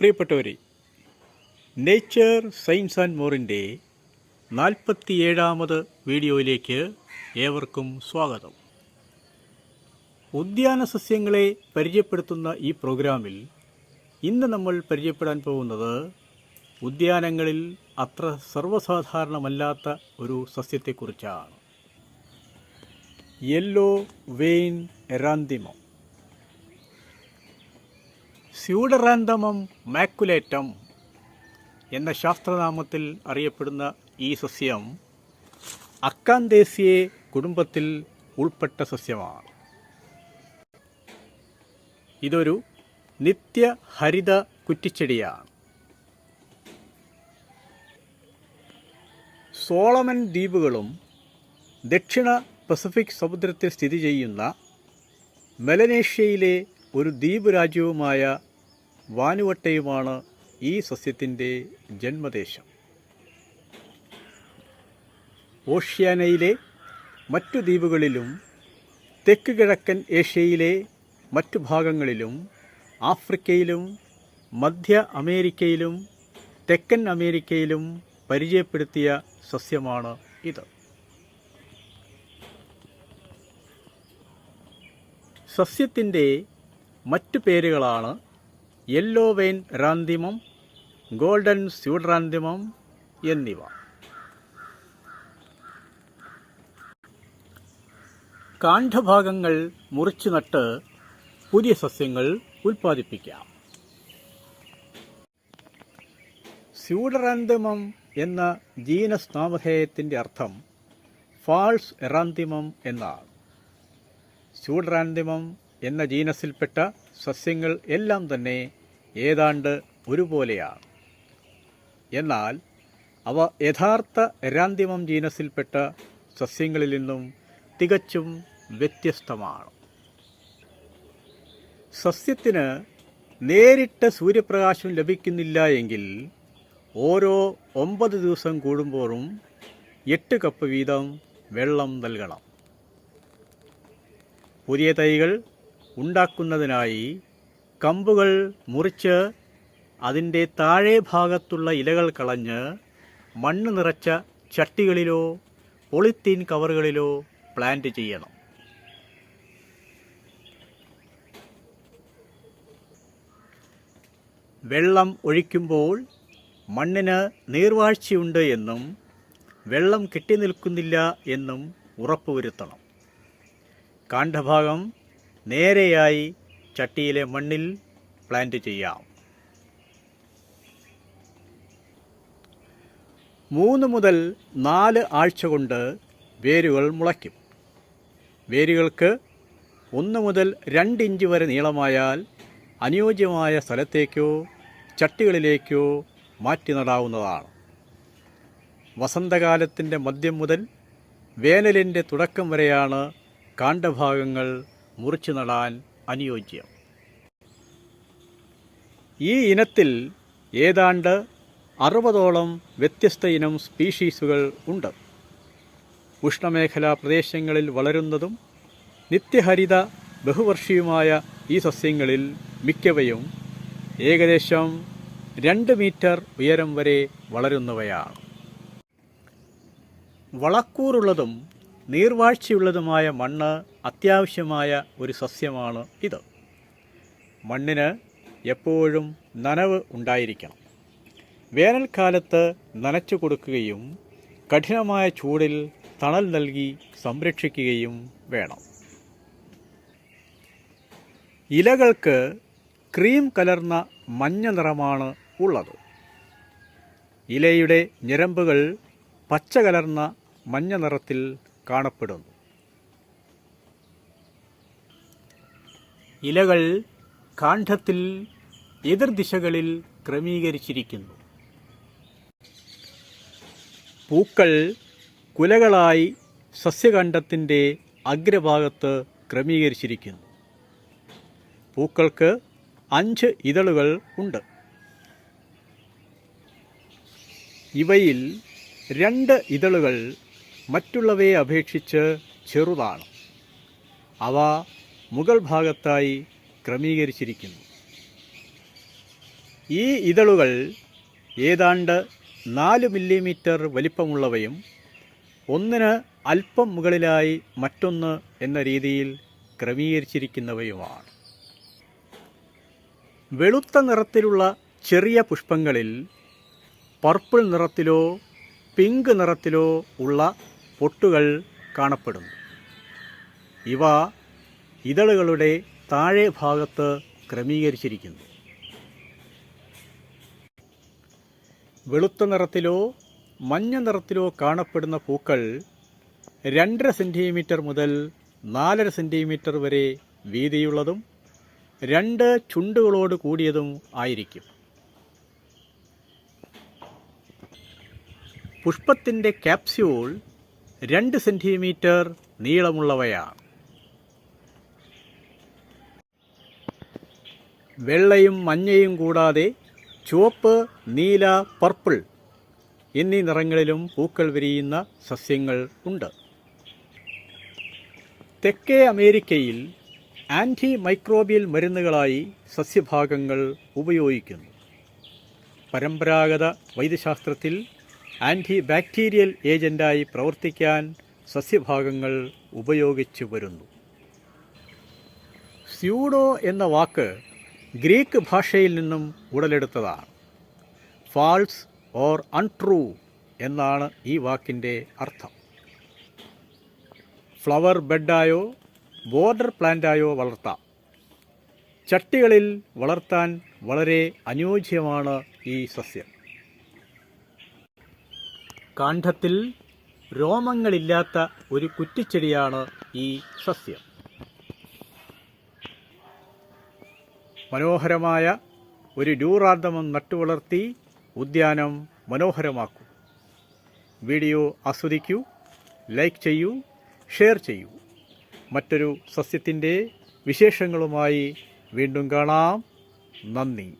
പ്രിയപ്പെട്ടവരെ nature science and മോറിന്റെ നാൽപ്പത്തിയേഴാമത് വീഡിയോയിലേക്ക് ഏവർക്കും സ്വാഗതം. ഉദ്യാന സസ്യങ്ങളെ പരിചയപ്പെടുത്തുന്ന ഈ പ്രോഗ്രാമിൽ ഇന്ന് നമ്മൾ പരിചയപ്പെടാൻ പോകുന്നത് ഉദ്യാനങ്ങളിൽ അത്ര സർവസാധാരണമല്ലാത്ത ഒരു സസ്യത്തെക്കുറിച്ചാണ്. യെല്ലോ വെയിൻ എറാന്തിമം സ്യൂഡറാന്തമം മാക്കുലേറ്റം എന്ന ശാസ്ത്രനാമത്തിൽ അറിയപ്പെടുന്ന ഈ സസ്യം അക്കാന്തേസിയെ കുടുംബത്തിൽ ഉൾപ്പെട്ട സസ്യമാണ്. ഇതൊരു നിത്യഹരിത കുറ്റിച്ചെടിയാണ്. സോളമൻ ദ്വീപുകളും ദക്ഷിണ പസഫിക് സമുദ്രത്തിൽ സ്ഥിതി ചെയ്യുന്ന മെലനേഷ്യയിലെ ഒരു ദ്വീപ് രാജ്യവുമായ വാനുവട്ടയുമാണ് ഈ സസ്യത്തിന്റെ ജന്മദേശം. ഓഷ്യാനയിലെ മറ്റു ദ്വീപുകളിലും തെക്ക് കിഴക്കൻ ഏഷ്യയിലെ മറ്റു ഭാഗങ്ങളിലും ആഫ്രിക്കയിലും മധ്യ അമേരിക്കയിലും തെക്കൻ അമേരിക്കയിലും പരിചയപ്പെടുത്തിയ സസ്യമാണ് ഇത്. സസ്യത്തിന്റെ മറ്റു പേരുകളാണ് yellow vein eranthemum golden pseuderanthemum എന്നിവ. കാണ്ഡഭാഗങ്ങൾ മുറിച്ചു നട്ട് പുതിയ സസ്യങ്ങൾ ഉൽപ്പാദിപ്പിക്കാം. സ്യൂഡറാന്തിമം എന്ന ജീനസ് നാമധേയത്തിന്റെ അർത്ഥം ഫാൾസ് എറാന്തിമം എന്നാണ്. സ്യൂഡറാന്തിമം എന്ന ജീനസിൽപ്പെട്ട സസ്യങ്ങൾ എല്ലാം തന്നെ ഏതാണ്ട് ഒരുപോലെയാണ്. എന്നാൽ അവ യഥാർത്ഥ രാന്തിമം ജീനസിൽപ്പെട്ട സസ്യങ്ങളിൽ നിന്നും തികച്ചും വ്യത്യസ്തമാണ്. സസ്യത്തിന് നേരിട്ട് സൂര്യപ്രകാശം ലഭിക്കുന്നില്ല എങ്കിൽ ഓരോ ഒമ്പത് ദിവസം കൂടുമ്പോഴും എട്ട് കപ്പ് വീതം വെള്ളം നൽകണം. പുതിയ തൈകൾ ഉണ്ടാക്കുന്നതിനായി കമ്പുകൾ മുറിച്ച് അതിന്റെ താഴെ ഭാഗത്തുള്ള ഇലകൾ കളഞ്ഞ് മണ്ണ് നിറച്ച ചട്ടികളിലോ പൊളിത്തീൻ കവറുകളിലോ പ്ലാന്റ് ചെയ്യണം. വെള്ളം ഒഴിക്കുമ്പോൾ മണ്ണിന് നീർവാഴ്ചയുണ്ട് എന്നും വെള്ളം കെട്ടി നിൽക്കുന്നില്ല എന്നും ഉറപ്പുവരുത്തണം. കാണ്ഡഭാഗം നേരെയായി ചട്ടിയിലെ മണ്ണിൽ പ്ലാന്റ് ചെയ്യാം. മൂന്ന് മുതൽ നാല് ആഴ്ച കൊണ്ട് വേരുകൾ മുളയ്ക്കും. വേരുകൾക്ക് ഒന്ന് മുതൽ രണ്ട് ഇഞ്ച് വരെ നീളമായാൽ അനുയോജ്യമായ സ്ഥലത്തേക്കോ ചട്ടികളിലേക്കോ മാറ്റി നടാവുന്നതാണ്. വസന്തകാലത്തിന്റെ മദ്യം മുതൽ വേനലിന്റെ തുടക്കം വരെയാണ് കാണ്ഡഭാഗങ്ങൾ മുറിച്ചു നടാൻ അനുയോജ്യം. ഈ ഇനത്തിൽ ഏതാണ്ട് അറുപതോളം വ്യത്യസ്ത ഇനം സ്പീഷീസുകൾ ഉണ്ട്. ഉഷ്ണമേഖലാ പ്രദേശങ്ങളിൽ വളരുന്നതും നിത്യഹരിത ബഹുവർഷിയുമായ ഈ സസ്യങ്ങളിൽ മിക്കവയും ഏകദേശം രണ്ട് മീറ്റർ ഉയരം വരെ വളരുന്നവയാണ്. വളക്കൂറുള്ളതും നീർവാഴ്ചയുള്ളതുമായ മണ്ണ് അത്യാവശ്യമായ ഒരു സസ്യമാണ് ഇത്. മണ്ണിന് എപ്പോഴും നനവ് ഉണ്ടായിരിക്കണം. വേനൽക്കാലത്ത് നനച്ചു കൊടുക്കുകയും കഠിനമായ ചൂടിൽ തണൽ നൽകി സംരക്ഷിക്കുകയും വേണം. ഇലകൾക്ക് ക്രീം കലർന്ന മഞ്ഞ നിറമാണ് ഉള്ളത്. ഇലയുടെ ഞരമ്പുകൾ പച്ച കലർന്ന മഞ്ഞ നിറത്തിൽ കാണപ്പെടുന്നു. ഇലകൾ കാണ്ഡത്തിൽ എതിർദിശകളിൽ ക്രമീകരിച്ചിരിക്കുന്നു. പൂക്കൾ കുലകളായി സസ്യകാണ്ഡത്തിന്റെ അഗ്രഭാഗത്ത് ക്രമീകരിച്ചിരിക്കുന്നു. പൂക്കൾക്ക് അഞ്ച് ഇതളുകൾ ഉണ്ട്. ഇവയിൽ രണ്ട് ഇതളുകൾ മറ്റുള്ളവയെ അപേക്ഷിച്ച് ചെറുതാണ്. അവ മുകൾ ഭാഗത്തായി ക്രമീകരിച്ചിരിക്കുന്നു. ഈ ഇതളുകൾ ഏതാണ്ട് നാല് മില്ലിമീറ്റർ വലിപ്പമുള്ളവയും ഒന്നിന് അല്പം മുകളിലായി മറ്റൊന്ന് എന്ന രീതിയിൽ ക്രമീകരിച്ചിരിക്കുന്നവയുമാണ്. വെളുത്ത നിറത്തിലുള്ള ചെറിയ പുഷ്പങ്ങളിൽ പർപ്പിൾ നിറത്തിലോ പിങ്ക് നിറത്തിലോ ഉള്ള പൊട്ടുകൾ കാണപ്പെടുന്നു. ഇവ ഇതളുകളുടെ താഴെ ഭാഗത്ത് ക്രമീകരിച്ചിരിക്കുന്നു. വെളുത്ത നിറത്തിലോ മഞ്ഞ നിറത്തിലോ കാണപ്പെടുന്ന പൂക്കൾ രണ്ടര സെന്റിമീറ്റർ മുതൽ നാലര സെന്റിമീറ്റർ വരെ വീതിയുള്ളതും രണ്ട് ചുണ്ടുകളോട് കൂടിയതും ആയിരിക്കും. പുഷ്പത്തിന്റെ ക്യാപ്സ്യൂൾ രണ്ട് സെന്റിമീറ്റർ നീളമുള്ളവയാണ്. വെള്ളയും മഞ്ഞയും കൂടാതെ ചുവപ്പ് നീല പർപ്പിൾ എന്നീ നിറങ്ങളിലും പൂക്കൾ വിരിയുന്ന സസ്യങ്ങൾ ഉണ്ട്. തെക്കേ അമേരിക്കയിൽ ആന്റി മൈക്രോബിയൽ മരുന്നുകളായി സസ്യഭാഗങ്ങൾ ഉപയോഗിക്കുന്നു. പരമ്പരാഗത വൈദ്യശാസ്ത്രത്തിൽ ആന്റി ബാക്ടീരിയൽ ഏജന്റായി പ്രവർത്തിക്കാൻ സസ്യഭാഗങ്ങൾ ഉപയോഗിച്ചു വരുന്നു. സ്യൂഡോ എന്ന വാക്ക് ഗ്രീക്ക് ഭാഷയിൽ നിന്നും ഉടലെടുത്തതാണ്. ഫാൾസ് ഓർ അൺട്രൂ എന്നാണ് ഈ വാക്കിന്റെ അർത്ഥം. ഫ്ലവർ ബെഡായോ ബോർഡർ പ്ലാന്റായോ വളർത്താം. ചട്ടികളിൽ വളർത്താൻ വളരെ അനുയോജ്യമാണ് ഈ സസ്യം. കാണ്ഡത്തിൽ രോമങ്ങളില്ലാത്ത ഒരു കുറ്റിച്ചെടിയാണ് ഈ സസ്യം. മനോഹരമായ ഒരു ഡ്യൂറാർദ്ധമം നട്ടുവളർത്തി ഉദ്യാനം മനോഹരമാക്കൂ. വീഡിയോ ആസ്വദിക്കൂ ലൈക്ക് ചെയ്യൂ ഷെയർ ചെയ്യൂ. മറ്റൊരു സസ്യത്തിന്റെ വിശേഷങ്ങളുമായി വീണ്ടും കാണാം. നന്ദി.